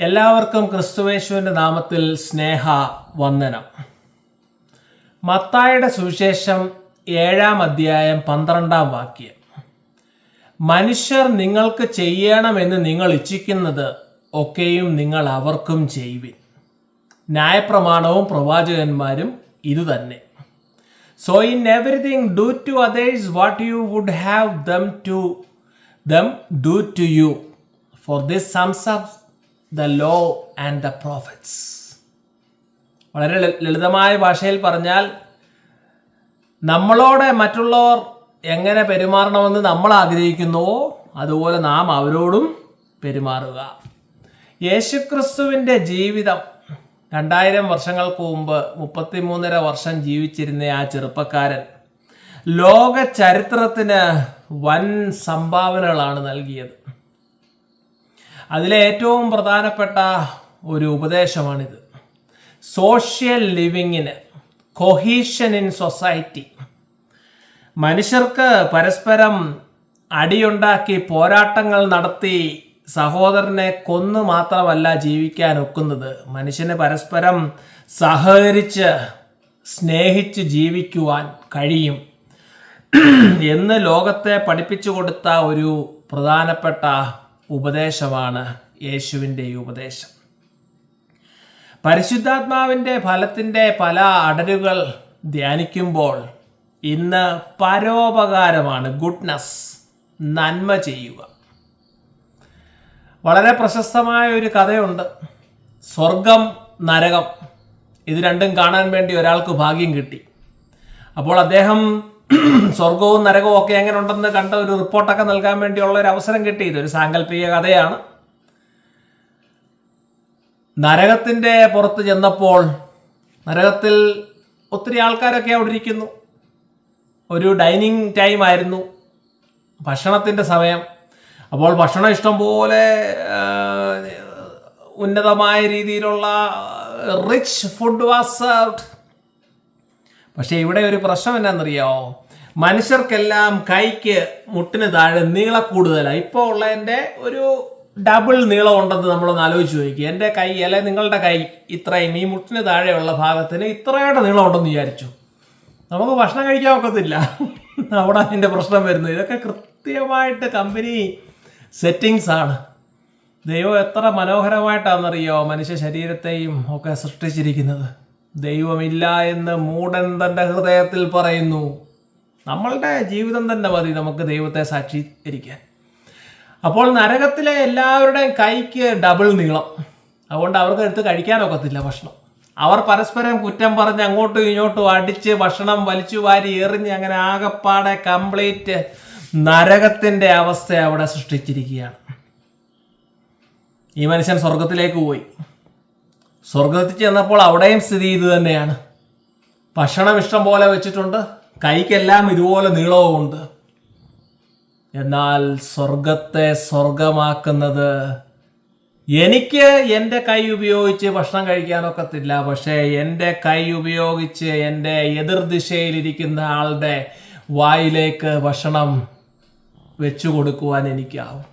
എല്ലാവർക്കും ക്രിസ്തുവേശുവിന്റെ നാമത്തിൽ സ്നേഹ വന്ദനം മത്തായുടെ സുവിശേഷം ഏഴാം അധ്യായം പന്ത്രണ്ടാം വാക്യം. മനുഷ്യർ നിങ്ങൾക്ക് ചെയ്യണമെന്ന് നിങ്ങൾ ഇച്ഛിക്കുന്നത് ഒക്കെയും നിങ്ങൾ അവർക്കും ചെയ്യുവിൻ. ന്യായപ്രമാണവും പ്രവാചകന്മാരും ഇതുതന്നെ. So in everything do to others what you would have them to them do to you for this sums the law and the prophets വളരെ ലളിതമായ ഭാഷയിൽ പറഞ്ഞാൽ നമ്മളോട് മറ്റുള്ളവർ എങ്ങനെ പെരുമാറണമെന്ന് നമ്മൾ ആഗ്രഹിക്കുന്നുവോ അതുപോലെ നാം അവരോടും പെരുമാറുക. യേശുക്രിസ്തുവിന്റെ ജീവിതം രണ്ടായിരം വർഷങ്ങൾക്ക് മുമ്പ് മുപ്പത്തിമൂന്നര വർഷം ജീവിച്ചിരുന്ന ആ ചെറുപ്പക്കാരൻ ലോക ചരിത്രത്തിന് വൻ സംഭാവനകളാണ് നൽകിയത്. അതിലെ ഏറ്റവും പ്രധാനപ്പെട്ട ഒരു ഉപദേശമാണിത്. സോഷ്യൽ ലിവിങ്ങിന് കൊഹീഷൻ ഇൻ സൊസൈറ്റി. മനുഷ്യർക്ക് പരസ്പരം അടിയുണ്ടാക്കി പോരാട്ടങ്ങൾ നടത്തി സഹോദരനെ കൊന്നു മാത്രമല്ല ജീവിക്കാൻ ഒക്കുന്നത്. മനുഷ്യന് പരസ്പരം സഹകരിച്ച് സ്നേഹിച്ച് ജീവിക്കുവാൻ കഴിയും. എന്ന് ലോകത്തെ പഠിപ്പിച്ചു കൊടുത്ത ഒരു പ്രധാനപ്പെട്ട ഉപദേശമാണ് യേശുവിന്റെ ഈ ഉപദേശം. പരിശുദ്ധാത്മാവിന്റെ ഫലത്തിന്റെ പല അടരുകൾ ധ്യാനിക്കുമ്പോൾ ഇന്ന് പരോപകാരമാണ് ഗുഡ്നസ് നന്മ ചെയ്യുക. വളരെ പ്രശസ്തമായ ഒരു കഥയുണ്ട്. സ്വർഗം നരകം ഇത് രണ്ടും കാണാൻ വേണ്ടി ഒരാൾക്ക് ഭാഗ്യം കിട്ടി. അപ്പോൾ അദ്ദേഹം സ്വർഗവും നരകവും ഒക്കെ എങ്ങനെ ഉണ്ടെന്ന് കണ്ട ഒരു റിപ്പോർട്ടൊക്കെ നൽകാൻ വേണ്ടിയുള്ള ഒരു അവസരം കിട്ടി. ഇതൊരു സാങ്കല്പിക കഥയാണ്. നരകത്തിന്റെ പുറത്ത് ചെന്നപ്പോൾ നരകത്തിൽ ഒത്തിരി ആൾക്കാരൊക്കെ അവിടെ ഇരിക്കുന്നു. ഒരു ഡൈനിങ് ടൈം ആയിരുന്നു. ഭക്ഷണത്തിന്റെ സമയം. അപ്പോൾ ഭക്ഷണം ഇഷ്ടംപോലെ പോലെ ഉന്നതമായ രീതിയിലുള്ള റിച്ച് ഫുഡ് വാസ് സർവ്ഡ് പക്ഷേ ഇവിടെ ഒരു പ്രശ്നം എന്നാണെന്നറിയാമോ മനുഷ്യർക്കെല്ലാം കൈക്ക് മുട്ടിന് താഴെ നീള കൂടുതലാണ് ഇപ്പോൾ ഉള്ളതിന്റെ ഒരു ഡബിൾ നീളം ഉണ്ടെന്ന് നമ്മളൊന്ന് ആലോചിച്ച് നോക്കി എന്റെ കൈ അല്ലെ നിങ്ങളുടെ കൈ ഇത്രയും ഈ മുട്ടിന് താഴെയുള്ള ഭാഗത്തിന് ഇത്രയുടെ നീളം ഉണ്ടെന്ന് വിചാരിച്ചു. നമുക്ക് ഭക്ഷണം കഴിക്കാൻ ഒക്കത്തില്ല. അവിടെ അതിന്റെ പ്രശ്നം വരുന്നത് ഇതൊക്കെ കൃത്യമായിട്ട് കമ്പനി സെറ്റിങ്സ് ആണ്. ദൈവം എത്ര മനോഹരമായിട്ടാണെന്നറിയോ മനുഷ്യ ശരീരത്തെയും ഒക്കെ സൃഷ്ടിച്ചിരിക്കുന്നത്. ദൈവമില്ല എന്ന് മൂടൻ തന്റെ ഹൃദയത്തിൽ പറയുന്നു. നമ്മളുടെ ജീവിതം തന്നെ മതി നമുക്ക് ദൈവത്തെ സാക്ഷീകരിക്കാൻ. അപ്പോൾ നരകത്തിലെ എല്ലാവരുടെയും കൈക്ക് ഡബിൾ നീളം. അതുകൊണ്ട് അവർക്ക് എടുത്ത് കഴിക്കാനൊക്കത്തില്ല ഭക്ഷണം. അവർ പരസ്പരം കുറ്റം പറഞ്ഞ് അങ്ങോട്ടും ഇങ്ങോട്ടും അടിച്ച് ഭക്ഷണം വലിച്ചു വാരി എറിഞ്ഞ് അങ്ങനെ ആകപ്പാടെ കംപ്ലീറ്റ് നരകത്തിന്റെ അവസ്ഥ അവിടെ സൃഷ്ടിച്ചിരിക്കുകയാണ്. ഈ മനുഷ്യൻ സ്വർഗത്തിലേക്ക് പോയി. സ്വർഗത്തിൽ ചെന്നപ്പോൾ അവിടെയും സ്ഥിതി ഇത് തന്നെയാണ്. ഭക്ഷണം ഇഷ്ടം പോലെ വെച്ചിട്ടുണ്ട്. കൈക്കെല്ലാം ഇതുപോലെ നീളവുമുണ്ട്. എന്നാൽ സ്വർഗത്തെ സ്വർഗമാക്കുന്നത് എനിക്ക് എന്റെ കൈ ഉപയോഗിച്ച് ഭക്ഷണം കഴിക്കാനൊക്കത്തില്ല. പക്ഷേ എന്റെ കൈ ഉപയോഗിച്ച് എന്റെ എതിർദിശയിലിരിക്കുന്ന ആളുടെ വായിലേക്ക് ഭക്ഷണം വെച്ചു കൊടുക്കുവാൻ എനിക്കാവും.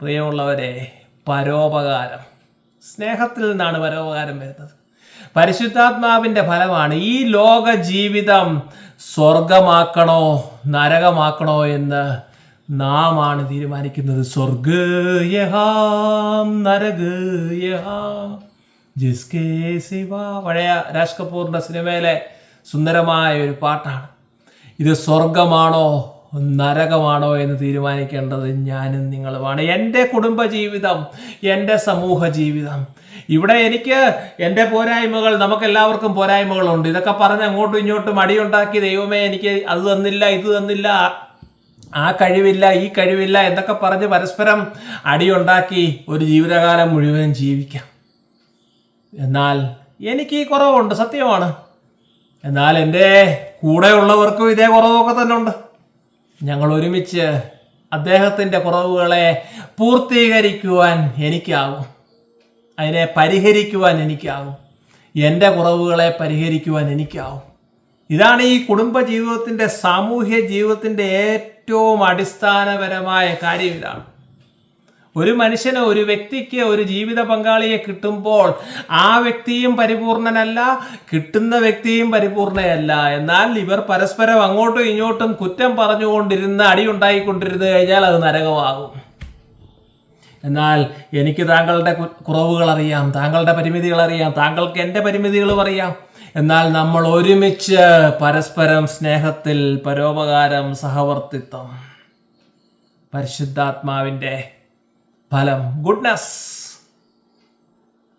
പ്രിയമുള്ളവരെ പരോപകാരം. സ്നേഹത്തിൽ നിന്നാണ് പരോപകാരം വരുന്നത്. പരിശുദ്ധാത്മാവിന്റെ ഫലമാണ് ഈ ലോക ജീവിതം സ്വർഗമാക്കണോ നരകമാക്കണോ എന്ന് നാം ആണ് തീരുമാനിക്കുന്നത് നരകയഹാം ജിസ്കേ സിവ. പഴയ രാജ് കപൂറിന്റെ സിനിമയിലെ സുന്ദരമായ ഒരു പാട്ടാണ്. ഇത് സ്വർഗമാണോ നരകമാണോ എന്ന് തീരുമാനിക്കേണ്ടത് ഞാനും നിങ്ങളുമാണ്. എന്റെ കുടുംബ ജീവിതം എന്റെ സമൂഹ ജീവിതം ഇവിടെ എനിക്ക് എന്റെ പോരായ്മകൾ നമുക്കെല്ലാവർക്കും പോരായ്മകളുണ്ട്. ഇതൊക്കെ പറഞ്ഞ് അങ്ങോട്ടും ഇങ്ങോട്ടും അടിയുണ്ടാക്കി ദൈവമേ എനിക്ക് അത് തന്നില്ല ഇത് തന്നില്ല ആ കഴിവില്ല ഈ കഴിവില്ല എന്നൊക്കെ പറഞ്ഞ് പരസ്പരം അടിയുണ്ടാക്കി ഒരു ജീവിതകാലം മുഴുവൻ ജീവിക്കാം. എന്നാൽ എനിക്ക് ഈ കുറവുണ്ട് സത്യമാണ്. എന്നാൽ എന്റെ കൂടെയുള്ളവർക്കും ഇതേ കുറവൊക്കെ തന്നെ ഉണ്ട് ഞങ്ങൾ ഒരുമിച്ച് അദ്ദേഹത്തിന്റെ കുറവുകളെ പൂർത്തീകരിക്കുവാൻ എനിക്കാകും. അതിനെ പരിഹരിക്കുവാൻ എനിക്കാവും. എന്റെ കുറവുകളെ പരിഹരിക്കുവാൻ എനിക്കാവും. ഇതാണ് ഈ കുടുംബ ജീവിതത്തിന്റെ സാമൂഹ്യ ജീവിതത്തിന്റെ ഏറ്റവും അടിസ്ഥാനപരമായ കാര്യം ഇതാണ്. ഒരു മനുഷ്യന് ഒരു വ്യക്തിക്ക് ഒരു ജീവിത പങ്കാളിയെ കിട്ടുമ്പോൾ ആ വ്യക്തിയും പരിപൂർണനല്ല കിട്ടുന്ന വ്യക്തിയും പരിപൂർണയല്ല. എന്നാൽ ഇവർ പരസ്പരം അങ്ങോട്ടും ഇങ്ങോട്ടും കുറ്റം പറഞ്ഞുകൊണ്ടിരുന്ന് അടിയുണ്ടായിക്കൊണ്ടിരുന്നു കഴിഞ്ഞാൽ അത് നരകമാകും. എന്നാൽ എനിക്ക് താങ്കളുടെ കുറവുകൾ അറിയാം താങ്കളുടെ പരിമിതികൾ അറിയാം താങ്കൾക്ക് എന്റെ പരിമിതികളും അറിയാം. എന്നാൽ നമ്മൾ ഒരുമിച്ച് പരസ്പരം സ്നേഹത്തിൽ പരോപകാരം സഹവർത്തിത്വം പരിശുദ്ധാത്മാവിന്റെ ഫലം ഗുഡ്നസ്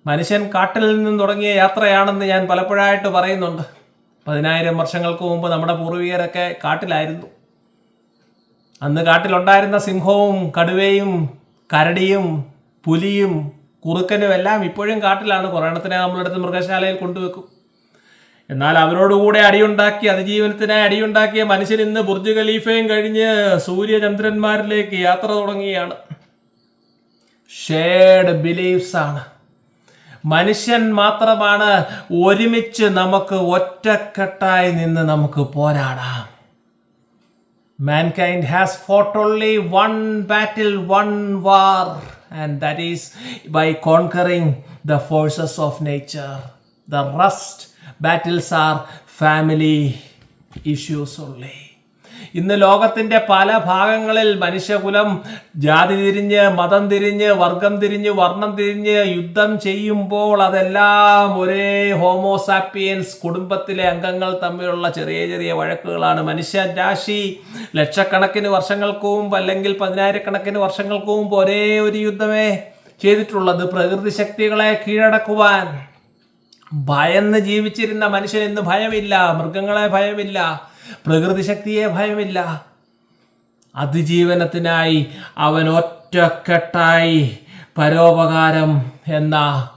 മനുഷ്യൻ കാട്ടിൽ നിന്നും തുടങ്ങിയ യാത്രയാണെന്ന് ഞാൻ പലപ്പോഴായിട്ട് പറയുന്നുണ്ട്. പതിനായിരം വർഷങ്ങൾക്ക് മുമ്പ് നമ്മുടെ പൂർവികരൊക്കെ കാട്ടിലായിരുന്നു. അന്ന് കാട്ടിലുണ്ടായിരുന്ന സിംഹവും കടുവയും കരടിയും പുലിയും കുറുക്കനും എല്ലാം ഇപ്പോഴും കാട്ടിലാണ്. കുറേണത്തിനെ നമ്മളെടുത്ത് മൃഗശാലയിൽ കൊണ്ടുവെക്കും. എന്നാൽ അവരോടുകൂടെ അടിയുണ്ടാക്കി അതിജീവനത്തിനായി അടിയുണ്ടാക്കിയ മനുഷ്യൻ ഇന്ന് ബുർജ് ഖലീഫയും കഴിഞ്ഞ് സൂര്യചന്ദ്രന്മാരിലേക്ക് യാത്ര തുടങ്ങിയാണ് ഷേഡ് ബിലീഫ്സ് ആണ്. മനുഷ്യൻ മാത്രമാണ് ഒരുമിച്ച് നമുക്ക് ഒറ്റക്കെട്ടായി നിന്ന് നമുക്ക് പോരാടാം. Mankind has fought only one battle, one war, and that is by conquering the forces of nature. The rest battles are family issues only. ഇന്ന് ലോകത്തിന്റെ പല ഭാഗങ്ങളിൽ മനുഷ്യകുലം ജാതി തിരിഞ്ഞ് മതം തിരിഞ്ഞ് വർഗം തിരിഞ്ഞ് വർണം തിരിഞ്ഞ് യുദ്ധം ചെയ്യുമ്പോൾ അതെല്ലാം ഒരേ ഹോമോസാപ്പിയൻസ് കുടുംബത്തിലെ അംഗങ്ങൾ തമ്മിലുള്ള ചെറിയ ചെറിയ വഴക്കുകളാണ്. മനുഷ്യ രാശി ലക്ഷക്കണക്കിന് വർഷങ്ങൾക്ക് മുമ്പ് അല്ലെങ്കിൽ പതിനായിരക്കണക്കിന് വർഷങ്ങൾക്ക് മുമ്പ് ഒരേ ഒരു യുദ്ധമേ ചെയ്തിട്ടുള്ളത്. പ്രകൃതി ശക്തികളെ കീഴടക്കുവാൻ. ഭയന്ന് ജീവിച്ചിരുന്ന മനുഷ്യൻ ഇന്ന് ഭയമില്ല മൃഗങ്ങളെ ഭയമില്ല. പ്രകൃതി ശക്തിയെ ഭയമില്ല. അതിജീവനത്തിനായി അവൻ ഒറ്റക്കെട്ടായി പരോപകാരം എന്ന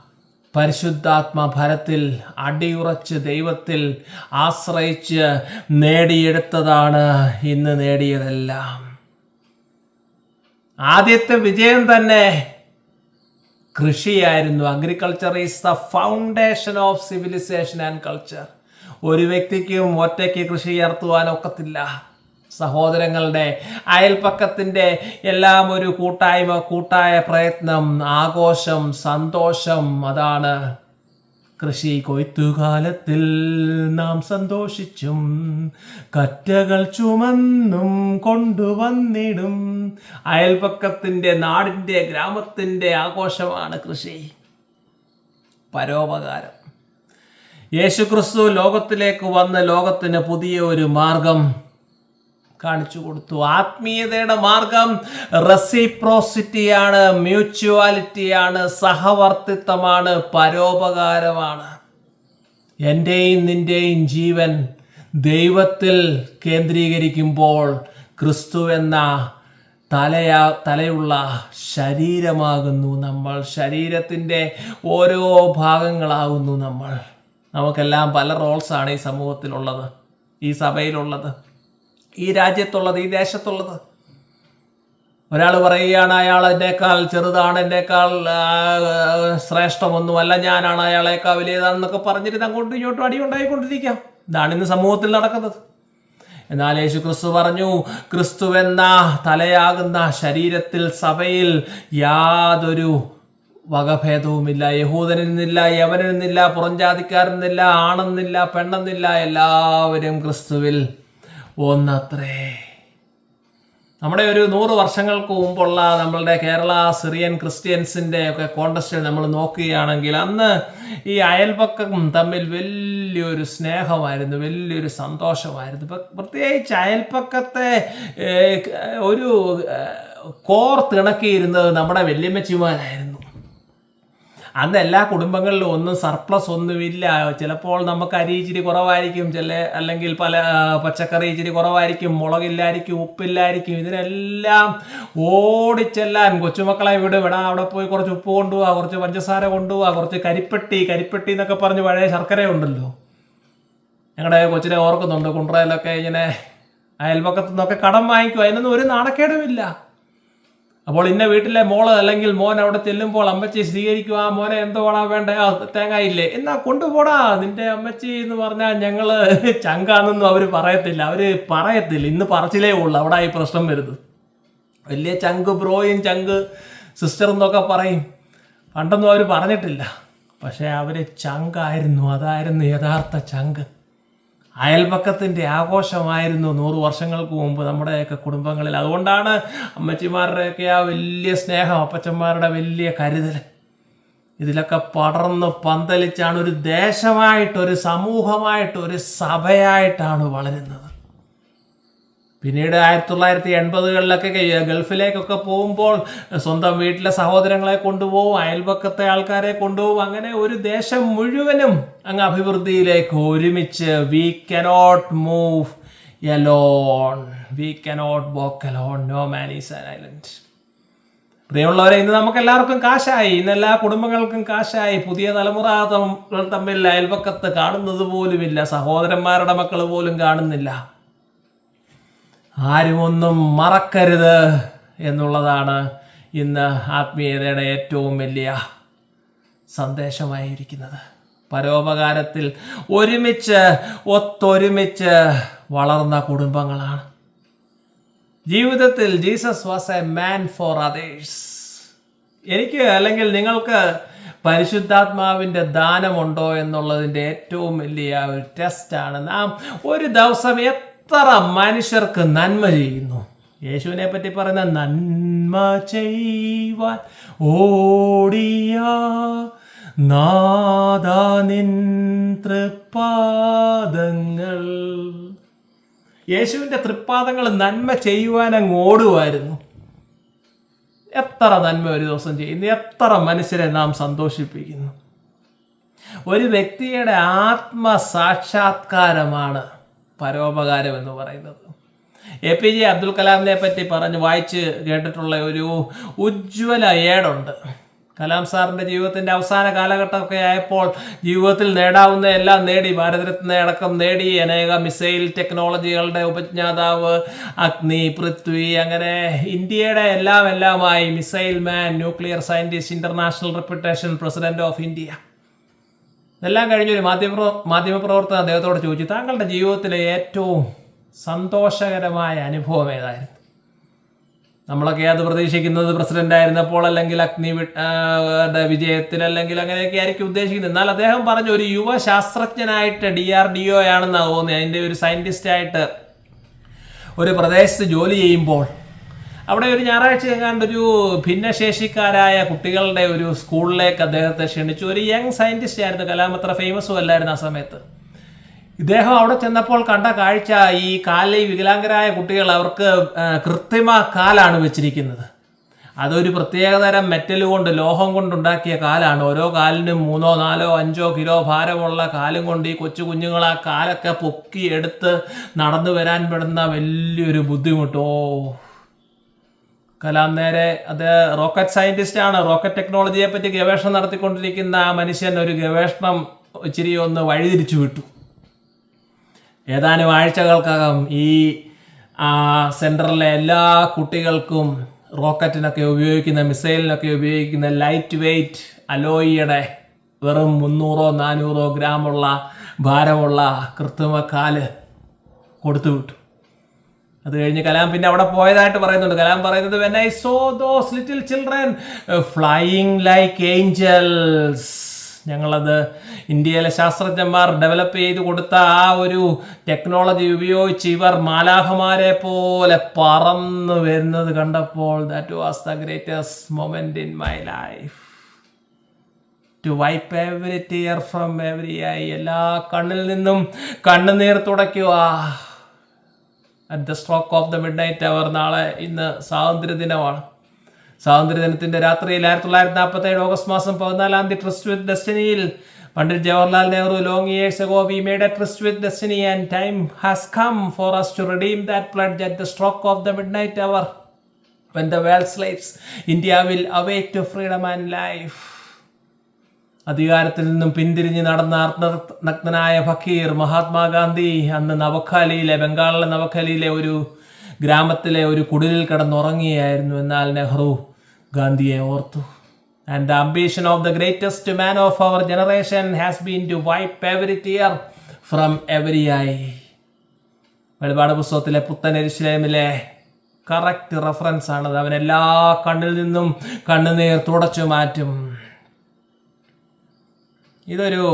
പരിശുദ്ധാത്മ ഫലത്തിൽ അടിയുറച്ച് ദൈവത്തിൽ ആശ്രയിച്ച് നേടിയെടുത്തതാണ് ഇന്ന് നേടിയതെല്ലാം. ആദ്യത്തെ വിജയം തന്നെ കൃഷിയായിരുന്നു. Agriculture is the foundation of civilisation and culture ഒരു വ്യക്തിക്കും ഒറ്റയ്ക്ക് കൃഷി ഉയർത്തുവാൻ ഒക്കത്തില്ല. സഹോദരങ്ങളുടെ അയൽപ്പക്കത്തിന്റെ എല്ലാം ഒരു കൂട്ടായ്മ കൂട്ടായ പ്രയത്നം ആഘോഷം സന്തോഷം അതാണ്. കൃഷി കൊയ്ത്തുകാലത്തിൽ നാം സന്തോഷിച്ചും കറ്റകൾ ചുമന്നും കൊണ്ടുവന്നിടും. അയൽപക്കത്തിന്റെ നാടിന്റെ ഗ്രാമത്തിന്റെ ആഘോഷമാണ് കൃഷി. പരോപകാരം. യേശുക്രിസ്തു ലോകത്തിലേക്ക് വന്ന് ലോകത്തിന് പുതിയ ഒരു മാർഗം കാണിച്ചു കൊടുത്തു. ആത്മീയതയുടെ മാർഗം റെസിപ്രോസിറ്റിയാണ് മ്യൂച്വാലിറ്റിയാണ് സഹവർത്തിത്വമാണ് പരോപകാരമാണ്. എന്റെയും നിന്റെയും ജീവൻ ദൈവത്തിൽ കേന്ദ്രീകരിക്കുമ്പോൾ ക്രിസ്തു എന്ന തലയാ തലയുള്ള ശരീരമാകുന്നു നമ്മൾ. ശരീരത്തിന്റെ ഓരോ ഭാഗങ്ങളാകുന്നു നമ്മൾ. നമുക്കെല്ലാം പല റോൾസാണ് ഈ സമൂഹത്തിലുള്ളത് ഈ സഭയിലുള്ളത് ഈ രാജ്യത്തുള്ളത് ഈ ദേശത്തുള്ളത്. ഒരാൾ പറയുകയാണ് അയാൾ എന്നേക്കാൾ ചെറുതാണ് എന്നേക്കാൾ ശ്രേഷ്ഠമൊന്നുമല്ല ഞാനാണ് അയാളേക്കാൾ വലിയതാണെന്നൊക്കെ പറഞ്ഞിട്ട് അങ്ങോട്ടും ഇങ്ങോട്ടും അടിയുണ്ടായിക്കൊണ്ടിരിക്കാം. ഇതാണ് ഇന്ന് സമൂഹത്തിൽ നടക്കുന്നത്. എന്നാൽ യേശു ക്രിസ്തു പറഞ്ഞു ക്രിസ്തുവെന്ന തലയാകുന്ന ശരീരത്തിൽ സഭയിൽ യാതൊരു വകഭേദവുമില്ല. യഹൂദനെന്നില്ല യവനെന്നില്ല പുറംജാതിക്കാരെന്നില്ല ആണെന്നില്ല പെണ്ണെന്നില്ല എല്ലാവരും ക്രിസ്തുവിൽ ഒന്നത്രേ. നമ്മുടെ ഒരു നൂറ് വർഷങ്ങൾക്ക് മുമ്പുള്ള നമ്മളുടെ കേരള സിറിയൻ ക്രിസ്ത്യൻസിന്റെ ഒക്കെ കോണ്ടസ്റ്റിൽ നമ്മൾ നോക്കുകയാണെങ്കിൽ അന്ന് ഈ അയൽപക്കം തമ്മിൽ വലിയൊരു സ്നേഹമായിരുന്നു വലിയൊരു സന്തോഷമായിരുന്നു. പ്രത്യേകിച്ച് അയൽപക്കത്തെ ഒരു കോർ കോർത്തിണക്കിയിരുന്നത് നമ്മുടെ വല്യമ്മച്ചിമാരായിരുന്നു. അന്ന് എല്ലാ കുടുംബങ്ങളിലും ഒന്നും സർപ്ലസ് ഒന്നുമില്ല. ചിലപ്പോൾ നമുക്ക് അരി ഇച്ചിരി കുറവായിരിക്കും ചില അല്ലെങ്കിൽ പല പച്ചക്കറി ഇച്ചിരി കുറവായിരിക്കും മുളകില്ലായിരിക്കും ഉപ്പില്ലായിരിക്കും. ഇതിനെല്ലാം ഓടിച്ചെല്ലാൻ കൊച്ചുമക്കളെ വിട് വിടാം അവിടെ പോയി കുറച്ച് ഉപ്പ് കൊണ്ടുപോവാ കുറച്ച് പഞ്ചസാര കൊണ്ടുപോവാ കുറച്ച് കരിപ്പെട്ടി കരിപ്പെട്ടി എന്നൊക്കെ പറഞ്ഞ് പഴയ ശർക്കര ഉണ്ടല്ലോ. ഞങ്ങളുടെ കൊച്ചിനെ ഓർക്കുന്നുണ്ട് കുണ്ട്രയിലൊക്കെ ഇങ്ങനെ അയൽപക്കത്തു നിന്നൊക്കെ കടം വാങ്ങിക്കും അതിനൊന്നും ഒരു നാണക്കേടുമില്ല. അപ്പോൾ ഇന്ന വീട്ടിലെ മോൾ അല്ലെങ്കിൽ മോൻ അവിടെ ചെല്ലുമ്പോൾ അമ്മച്ചി സ്വീകരിക്കുക ആ മോനെ എന്തോടാ വേണ്ട? തേങ്ങയില്ലേ? തേങ്ങ എന്നാ കൊണ്ടുപോടാ. നിന്റെ അമ്മച്ചി എന്ന് പറഞ്ഞാൽ ഞങ്ങൾ ചങ്കാണെന്നും അവർ പറയത്തില്ല. അവർ പറയത്തില്ല. ഇന്ന് പറച്ചിലേ ഉള്ളൂ. അവിടെ ഈ പ്രശ്നം വരുന്നത്. വലിയ ചങ്ക് ബ്രോയും ചങ്ക് സിസ്റ്റർ എന്നൊക്കെ പറയും. പണ്ടൊന്നും അവർ പറഞ്ഞിട്ടില്ല. പക്ഷേ അവർ ചങ്കായിരുന്നു. അതായിരുന്നു യഥാർത്ഥ ചങ്ക്. അയൽപക്കത്തിന്റെ ആഘോഷമായിരുന്നു നൂറ് വർഷങ്ങൾക്ക് മുമ്പ് നമ്മുടെയൊക്കെ കുടുംബങ്ങളിൽ. അതുകൊണ്ടാണ് അമ്മച്ചിമാരുടെയൊക്കെ ആ വലിയ സ്നേഹം അപ്പച്ചന്മാരുടെ വലിയ കരുതൽ. ഇതിലൊക്കെ പടർന്ന് പന്തലിച്ചാണ് ഒരു ദേശമായിട്ട് ഒരു സമൂഹമായിട്ട് ഒരു സഭയായിട്ടാണ് വളരുന്നത്. പിന്നീട് ആയിരത്തി തൊള്ളായിരത്തി എൺപതുകളിലൊക്കെ ഗൾഫിലേക്കൊക്കെ പോകുമ്പോൾ സ്വന്തം വീട്ടിലെ സഹോദരങ്ങളെ കൊണ്ടുപോകും അയൽപക്കത്തെ ആൾക്കാരെ കൊണ്ടുപോകും അങ്ങനെ ഒരു ദേശം മുഴുവനും അങ്ങ് അഭിവൃദ്ധിയിലേക്ക് ഒരുമിച്ച് we cannot move alone we cannot walk alone no an island പ്രിയമുള്ളവരെ ഇന്ന് നമുക്ക് എല്ലാവർക്കും കാശായി. ഇന്ന് എല്ലാ കുടുംബങ്ങൾക്കും കാശായി. പുതിയ തലമുറ തമ്മിൽ അയൽപക്കത്ത് കാണുന്നത് പോലുമില്ല. സഹോദരന്മാരുടെ മക്കൾ പോലും കാണുന്നില്ല. ആരും ഒന്നും മറക്കരുത് എന്നുള്ളതാണ് ഇന്ന് ആത്മീയതയുടെ ഏറ്റവും വലിയ സന്ദേശമായിരിക്കുന്നത്. പരോപകാരത്തിൽ ഒരുമിച്ച് ഒത്തൊരുമിച്ച് വളർന്ന കുടുംബങ്ങളാണ്. ജീവിതത്തിൽ Jesus was a man for others. എനിക്ക് അല്ലെങ്കിൽ നിങ്ങൾക്ക് പരിശുദ്ധാത്മാവിന്റെ ദാനമുണ്ടോ എന്നുള്ളതിന്റെ ഏറ്റവും വലിയ ഒരു ടെസ്റ്റാണ്. നാം ഒരു ദിവസം എത്ര മനുഷ്യർക്ക് നന്മ ചെയ്യുന്നു? യേശുവിനെ പറ്റി പറയുന്ന നന്മ ചെയ്യുവാൻ ഓടിയ. നാദാനിൻ തൃപ്പാദങ്ങൾ. യേശുവിന്റെ തൃപ്പാദങ്ങൾ നന്മ ചെയ്യുവാൻ അങ്ങ് ഓടുമായിരുന്നു എത്ര നന്മ ഒരു ദിവസം ചെയ്യുന്നു? എത്ര മനുഷ്യരെ നാം സന്തോഷിപ്പിക്കുന്നു? ഒരു വ്യക്തിയുടെ ആത്മസാക്ഷാത്കാരമാണ് പരോപകാരം എന്ന് പറയുന്നത്. എ പി ജെ അബ്ദുൽ കലാമിനെ പറ്റി പറഞ്ഞ് വായിച്ച് കേട്ടിട്ടുള്ള ഒരു ഉജ്ജ്വല ഏടുണ്ട്. കലാം സാറിന്റെ ജീവിതത്തിന്റെ അവസാന കാലഘട്ടമൊക്കെ ആയപ്പോൾ ജീവിതത്തിൽ നേടാവുന്ന എല്ലാം നേടി ഭാരതരത്ന അടക്കം നേടി അനേക മിസൈൽ ടെക്നോളജികളുടെ ഉപജ്ഞാതാവ് അഗ്നി പൃഥ്വി അങ്ങനെ ഇന്ത്യയുടെ എല്ലാം എല്ലാമായി missile man nuclear scientist international reputation president of India. ഇതെല്ലാം കഴിഞ്ഞൊരു മാധ്യമ മാധ്യമപ്രവർത്തകൻ അദ്ദേഹത്തോട് ചോദിച്ചു താങ്കളുടെ ജീവിതത്തിലെ ഏറ്റവും സന്തോഷകരമായ അനുഭവം ഏതായിരുന്നു? നമ്മളൊക്കെ അത് പ്രതീക്ഷിക്കുന്നത് പ്രസിഡന്റ് ആയിരുന്നപ്പോൾ അല്ലെങ്കിൽ അഗ്നി വിജയത്തിൽ അല്ലെങ്കിൽ അങ്ങനെയൊക്കെ ആയിരിക്കും ഉദ്ദേശിക്കുന്നത്. എന്നാൽ അദ്ദേഹം പറഞ്ഞു ഒരു യുവ ശാസ്ത്രജ്ഞനായിട്ട് ഡി ആർ ഡി ഒ ആണെന്നാണ് തോന്നുന്നത്. അതിന്റെ ഒരു സയന്റിസ്റ്റായിട്ട് ഒരു പ്രദേശത്ത് ജോലി ചെയ്യുമ്പോൾ അവിടെ ഒരു ഞായറാഴ്ച എങ്ങാണ്ട് ഒരു ഭിന്നശേഷിക്കാരായ കുട്ടികളുടെ ഒരു സ്കൂളിലേക്ക് അദ്ദേഹത്തെ ക്ഷണിച്ചു. ഒരു യങ് സയന്റിസ്റ്റ് ആയിരുന്നു കലാം അത്ര ഫേമസും അല്ലായിരുന്നു ആ സമയത്ത്. ഇദ്ദേഹം അവിടെ ചെന്നപ്പോൾ കണ്ട കാഴ്ച ഈ കാലിൽ വികലാംഗരായ കുട്ടികൾ അവർക്ക് കൃത്രിമ കാലാണ് വെച്ചിരിക്കുന്നത്. അതൊരു പ്രത്യേകതരം മെറ്റൽ കൊണ്ട് ലോഹം കൊണ്ടുണ്ടാക്കിയ കാലാണ്. ഓരോ കാലിനും മൂന്നോ നാലോ അഞ്ചോ കിലോ ഭാരമുള്ള കാലും കൊണ്ട് ഈ കൊച്ചു കുഞ്ഞുങ്ങൾ ആ കാലൊക്കെ പൊക്കി എടുത്ത് നടന്നു വരാൻ പെടുന്ന വലിയൊരു ബുദ്ധിമുട്ടോ. കലാം നേരെ അത് റോക്കറ്റ് സയന്റിസ്റ്റ് ആണ്. റോക്കറ്റ് ടെക്നോളജിയെ പറ്റി ഗവേഷണം നടത്തിക്കൊണ്ടിരിക്കുന്ന ആ മനുഷ്യൻ ഒരു ഗവേഷണം ഇച്ചിരി ഒന്ന് വഴിതിരിച്ചു വിട്ടു. ഏതാനും ആഴ്ചകൾക്കകം ഈ സെന്ററിലെ എല്ലാ കുട്ടികൾക്കും റോക്കറ്റിനൊക്കെ ഉപയോഗിക്കുന്ന മിസൈലിനൊക്കെ ഉപയോഗിക്കുന്ന ലൈറ്റ് വെയ്റ്റ് അലോയിയുടെ വെറും മുന്നൂറോ നാനൂറോ ഗ്രാമുള്ള ഭാരമുള്ള കൃത്രിമ കാൽ കൊടുത്തു വിട്ടു. അത് കഴിഞ്ഞ് കലാം പിന്നെ അവിടെ പോയതായിട്ട് പറയുന്നുണ്ട്. കലാം പറയുന്നത് when I saw those little children flying like angels ഞങ്ങളത് ഇന്ത്യയിലെ ശാസ്ത്രജ്ഞന്മാർ ഡെവലപ്പ് ചെയ്ത് കൊടുത്ത ആ ഒരു ടെക്നോളജി ഉപയോഗിച്ച് ഇവർ മാലാഹമാരെ പോലെ പറന്നു വരുന്നത് കണ്ടപ്പോൾ that was the greatest moment in my life to wipe every tear from every eye എല്ലാ കണ്ണിൽ നിന്നും കണ്ണുനീർ തുടയ്ക്കുക. At the stroke of the midnight hour നാളെ ഇന്ന് സ്വാതന്ത്ര്യ ദിനമാണ് സ്വാതന്ത്ര്യ ദിനത്തിന്റെ രാത്രിയിൽ ആയിരത്തി തൊള്ളായിരത്തി നാൽപ്പത്തി ഏഴ് ഓഗസ്റ്റ് മാസം പതിനാലാം തീയതി tryst with ഡെസ്റ്റിനിയിൽ Pandit Jawaharlal Nehru long years ago we made a tryst with destiny and time has come for us to redeem that pledge at the stroke of the midnight hour when the world sleeps India will awake to freedom and life. അധികാരത്തിൽ നിന്നും പിന്തിരിഞ്ഞ് നടന്ന അർത്ഥനഗ്നായ ഫക്കീർ മഹാത്മാഗാന്ധി അന്ന് നവഖാലിയിലെ ബംഗാളിലെ നവഖാലിയിലെ ഒരു ഗ്രാമത്തിലെ ഒരു കുടിലിൽ കിടന്നുറങ്ങിയായിരുന്നു എന്നാൽ നെഹ്റു ഗാന്ധിയെ ഓർത്തു. And the ambition of the greatest man of our generation has been to wipe every tear from every eye വെളിപാട് പുസ്തകത്തിലെ പുത്തൻ എരിശ്ലേമിലെ കറക്റ്റ് റെഫറൻസ് ആണത്. അവൻ എല്ലാ കണ്ണിൽ നിന്നും കണ്ണുനീർ തുടച്ചു മാറ്റും. ഇതൊരു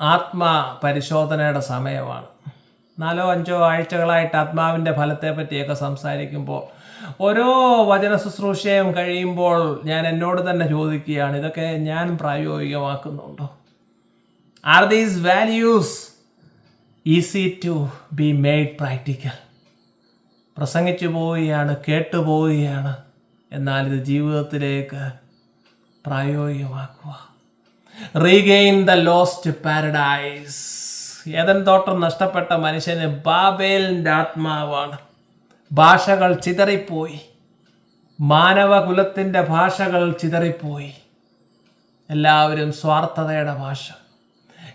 ആത്മാ പരിശോധനയുടെ സമയമാണ്. നാലോ അഞ്ചോ ആഴ്ചകളായിട്ട് ആത്മാവിന്റെ ഫലത്തെ പറ്റിയൊക്കെ സംസാരിക്കുമ്പോൾ ഓരോ വചന ശുശ്രൂഷയും കഴിയുമ്പോൾ ഞാൻ എന്നോട് തന്നെ ചോദിക്കുകയാണ് ഇതൊക്കെ ഞാൻ പ്രായോഗികമാക്കുന്നുണ്ടോ? Are these values easy to be made practical പ്രസംഗിച്ചു പോവുകയാണ് കേട്ടുപോവുകയാണ് എന്നാൽ ഇത് ജീവിതത്തിലേക്ക് പ്രായോഗികമാക്കുക. Regain the lost paradise Eden തോട്ടം നഷ്ടപ്പെട്ട മനുഷ്യന് ബാബേലിന്റെ ആത്മാവാണ്. ഭാഷകൾ ചിതറിപ്പോയി. മാനവകുലത്തിന്റെ ഭാഷകൾ ചിതറിപ്പോയി. എല്ലാവരും സ്വാർത്ഥതയുടെ ഭാഷ.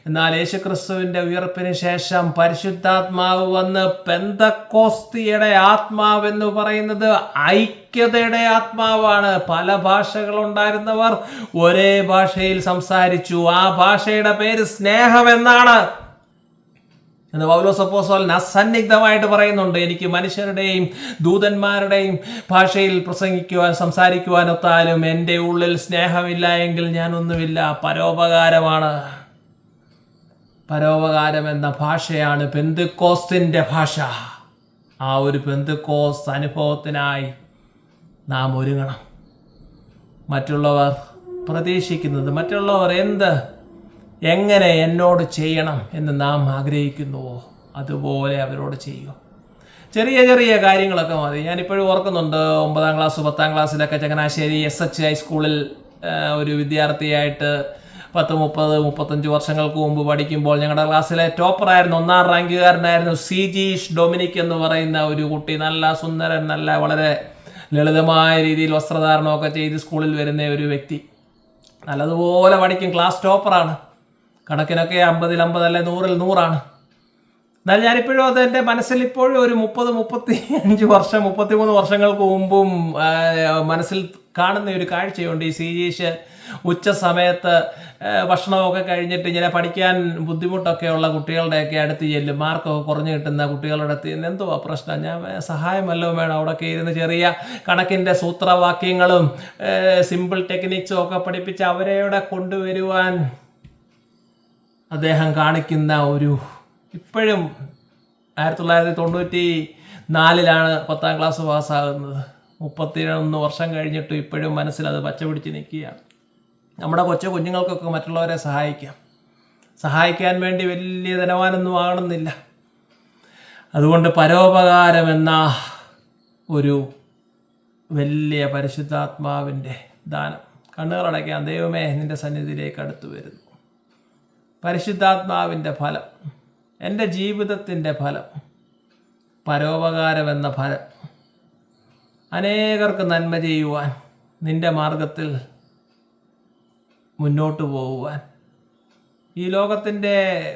എന്നാൽ യേശുക്രിസ്തുവിന്റെ ഉയർപ്പിന് ശേഷം പരിശുദ്ധാത്മാവ് വന്ന് പെന്തക്കോസ്തിയുടെ ആത്മാവെന്ന് പറയുന്നത് ഐക്യതയുടെ ആത്മാവാണ്. പല ഭാഷകളുണ്ടായിരുന്നവർ ഒരേ ഭാഷയിൽ സംസാരിച്ചു. ആ ഭാഷയുടെ പേര് സ്നേഹമെന്നാണ് എന്ന് പൗലോസ് അപ്പോസ്തലൻ അസന്നിഗ്ധമായിട്ട് പറയുന്നുണ്ട്. എനിക്ക് മനുഷ്യരുടെയും ദൂതന്മാരുടെയും ഭാഷയിൽ പ്രസംഗിക്കുവാൻ സംസാരിക്കുവാനൊത്താലും എന്റെ ഉള്ളിൽ സ്നേഹമില്ല എങ്കിൽ ഞാനൊന്നുമില്ല. പരോപകാരമാണ്. പരോപകാരം എന്ന ഭാഷയാണ് പെന്തുക്കോസ്തിന്റെ ഭാഷ. ആ ഒരു പെന്തുക്കോസ് അനുഭവത്തിനായി നാം ഒരുങ്ങണം. മറ്റുള്ളവർ പ്രതീക്ഷിക്കുന്നത് മറ്റുള്ളവർ എന്ത് എങ്ങനെ എന്നോട് ചെയ്യണം എന്ന് നാം ആഗ്രഹിക്കുന്നുവോ അതുപോലെ അവരോട് ചെയ്യുക ചെറിയ ചെറിയ കാര്യങ്ങളൊക്കെ മതി. ഞാനിപ്പോഴും ഓർക്കുന്നുണ്ട് ഒമ്പതാം ക്ലാസ് പത്താം ക്ലാസ്സിലൊക്കെ ചങ്ങനാശ്ശേരി എസ് എച്ച് ഹൈസ്കൂളിൽ ഒരു വിദ്യാർത്ഥിയായിട്ട് പത്ത് മുപ്പത് മുപ്പത്തഞ്ച് വർഷങ്ങൾക്ക് മുമ്പ് പഠിക്കുമ്പോൾ ഞങ്ങളുടെ ക്ലാസ്സിലെ ടോപ്പറായിരുന്നു. ഒന്നാം റാങ്കുകാരനായിരുന്നു സി ജീഷ് ഡൊമിനിക് എന്ന് പറയുന്ന ഒരു കുട്ടി. നല്ല സുന്ദരൻ നല്ല വളരെ ലളിതമായ രീതിയിൽ വസ്ത്രധാരണമൊക്കെ ചെയ്ത് സ്കൂളിൽ വരുന്ന ഒരു വ്യക്തി. നല്ലതുപോലെ പഠിക്കും. ക്ലാസ് ടോപ്പറാണ്. കണക്കിനൊക്കെ അമ്പതിൽ അമ്പത് അല്ലെ നൂറിൽ നൂറാണ്. എന്നാൽ ഞാനിപ്പോഴും അത് എന്റെ മനസ്സിൽ ഇപ്പോഴും ഒരു മുപ്പത് മുപ്പത്തി അഞ്ച് വർഷം മുപ്പത്തിമൂന്ന് വർഷങ്ങൾക്ക് മുമ്പും മനസ്സിൽ കാണുന്ന ഒരു കാഴ്ചയുണ്ട്. ഈ സീരീഷ് ഉച്ച സമയത്ത് ഭക്ഷണമൊക്കെ കഴിഞ്ഞിട്ട് ഇങ്ങനെ പഠിക്കാൻ ബുദ്ധിമുട്ടൊക്കെ ഉള്ള കുട്ടികളുടെയൊക്കെ അടുത്ത് ചെല്ലും. മാർക്കൊക്കെ കുറഞ്ഞു കിട്ടുന്ന കുട്ടികളുടെ അടുത്ത് എന്തോ പ്രശ്നം. ഞാൻ സഹായമല്ലോ വേണം അവിടെയൊക്കെ ഇരുന്ന് ചെറിയ കണക്കിന്റെ സൂത്രവാക്യങ്ങളും സിമ്പിൾ ടെക്നിക്സും ഒക്കെ പഠിപ്പിച്ച് അവരെയൂടെ കൊണ്ടുവരുവാൻ അദ്ദേഹം കാണിക്കുന്ന ഒരു ഇപ്പോഴും ആയിരത്തി തൊള്ളായിരത്തി തൊണ്ണൂറ്റി നാലിലാണ് പത്താം ക്ലാസ് പാസ്സാകുന്നത്. മുപ്പത്തിയൊന്ന് വർഷം കഴിഞ്ഞിട്ട് ഇപ്പോഴും മനസ്സിൽ അത് പച്ച പിടിച്ച് നിൽക്കുകയാണ്. നമ്മുടെ കൊച്ചു കുഞ്ഞുങ്ങൾക്കൊക്കെ മറ്റുള്ളവരെ സഹായിക്കാം. സഹായിക്കാൻ വേണ്ടി വലിയ ധനവാനൊന്നും ആകണമെന്നില്ല അതുകൊണ്ട് പരോപകാരം എന്ന ഒരു വലിയ പരിശുദ്ധാത്മാവിന്റെ ദാനം കണ്ണുകളടയ്ക്കാൻ ദൈവമേ നിന്റെ സന്നിധിയിലേക്ക് അടുത്തു വരുന്നു. പരിശുദ്ധാത്മാവിന്റെ ഫലം എന്റെ ജീവിതത്തിന്റെ ഫലം പരോപകാരം എന്ന ഫലം അനേകർക്ക് നന്മ ചെയ്യുവാൻ നിന്റെ മാർഗത്തിൽ മുന്നോട്ട് പോകുവാൻ ഈ ലോകത്തിന്റെ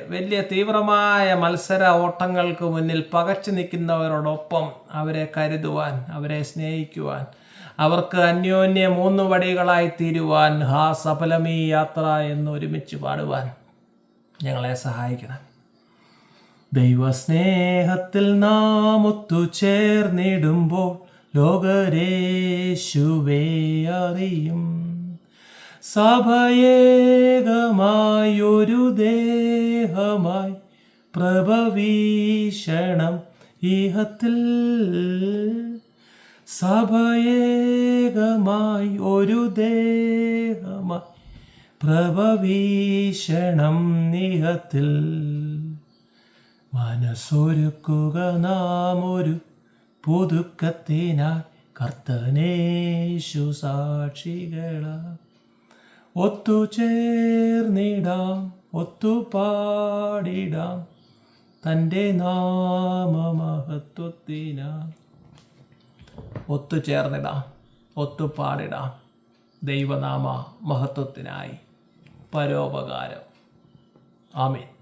വലിയ തീവ്രമായ മത്സര ഓട്ടങ്ങൾക്ക് മുന്നിൽ പകച്ചു നിൽക്കുന്നവരോടൊപ്പം അവരെ കരുതുവാൻ അവരെ സ്നേഹിക്കുവാൻ അവർക്ക് അന്യോന്യ മൂന്ന് വടികളായി തീരുവാൻ ഹാ സഫലമീ യാത്ര എന്ന് ഒരുമിച്ച് പാടുവാൻ ഞങ്ങളെ സഹായിക്കണം. ദൈവസ്നേഹത്തിൽ നാം ഒത്തുചേർന്നിടുമ്പോൾ ലോകരേശുവേ അറിയും. സഭയേകമായൊരു ദേഹമായി പ്രഭവീഷണം ഈഹത്തിൽ സഭയേകമായി ഒരു ദേഹമായി പ്രഭവീഷണം നിഹത്തിൽ മനസ്സൊരുക്കുക നാം ഒരു പുതുക്കത്തിനായി കർത്തനേശു സാക്ഷികളാ. ഒത്തുചേർന്നിടാം ഒത്തുപാടിടാം തന്റെ നാമമഹത്വത്തിനാ. ഒത്തുചേർന്നിടാം ഒത്തുപാടിടാം ദൈവനാമ മഹത്വത്തിനായി പരോപകാരം. ആമീൻ.